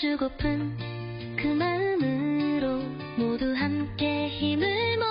주고픈 그 마음으로 모두 함께 힘을 모아